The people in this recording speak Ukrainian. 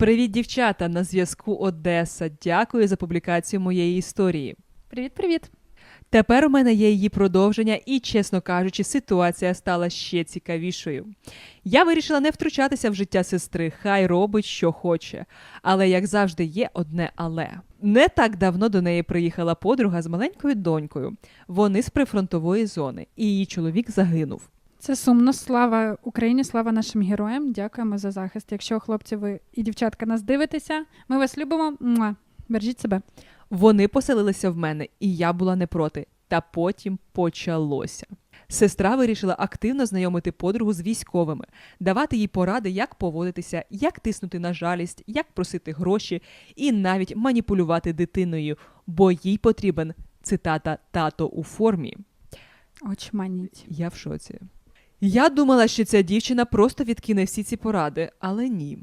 Привіт, дівчата! На зв'язку Одеса. Дякую за публікацію моєї історії. Привіт, привіт. Тепер у мене є її продовження, і, чесно кажучи, ситуація стала ще цікавішою. Я вирішила не втручатися в життя сестри, хай робить, що хоче. Але, як завжди, є одне але. Не так давно до неї приїхала подруга з маленькою донькою. Вони з прифронтової зони, і її чоловік загинув. Це сумно. Слава Україні, слава нашим героям. Дякуємо за захист. Якщо хлопці ви і дівчатка нас дивитеся, ми вас любимо. Муа. Бережіть себе. Вони поселилися в мене, і я була не проти. Та потім почалося. Сестра вирішила активно знайомити подругу з військовими, давати їй поради, як поводитися, як тиснути на жалість, як просити гроші і навіть маніпулювати дитиною, бо їй потрібен цитата тато у формі. Очманіть. Я в шоці. Я думала, що ця дівчина просто відкине всі ці поради, але ні.